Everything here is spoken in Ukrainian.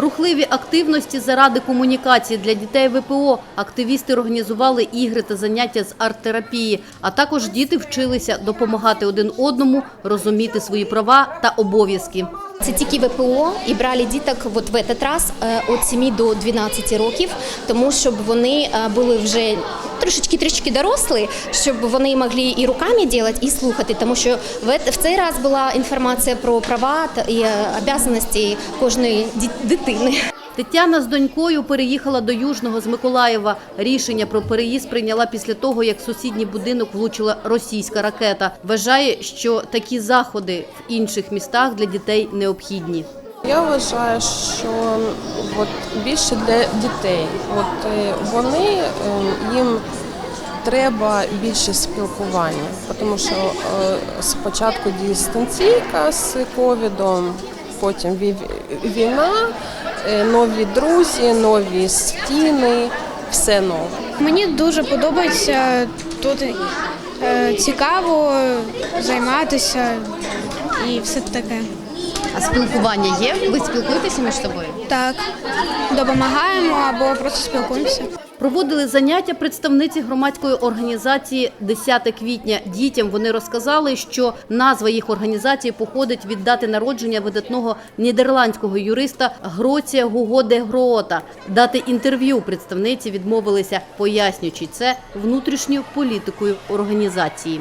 важливі активності заради комунікації для дітей ВПО. Активісти організували ігри та заняття з арт-терапії, а також діти вчилися допомагати один одному, розуміти свої права та обов'язки. Це тільки ВПО і брали діток от в этот раз е, від 7 до 12 років, тому щоб вони е, були вже трошечки трішки дорослі, щоб вони могли і руками робити, і слухати, тому що в цей раз була інформація про права і е, обов'язки кожної дитини. Тетяна з донькою переїхала до Южного з Миколаєва. Рішення про переїзд прийняла після того, як в сусідній будинок влучила російська ракета. Вважає, що такі заходи в інших містах для дітей необхідні. Я вважаю, що от більше для дітей. От е, вони е, їм треба більше спілкування, тому що е, спочатку дистанційка з ковідом, потім вій- війна, нові друзі, нові стіни, все нове. Мені дуже подобається тут цікаво займатися і все таке. А спілкування є? Ви спілкуєтеся між собою? Так, допомагаємо або просто спілкуємося. Проводили заняття представниці громадської організації «10 квітня. Дітям вони розказали, що назва їх організації походить від дати народження видатного нідерландського юриста Гроція Гуго де Гроота. Дати інтерв'ю представниці відмовилися, пояснюючи це внутрішньою політикою організації.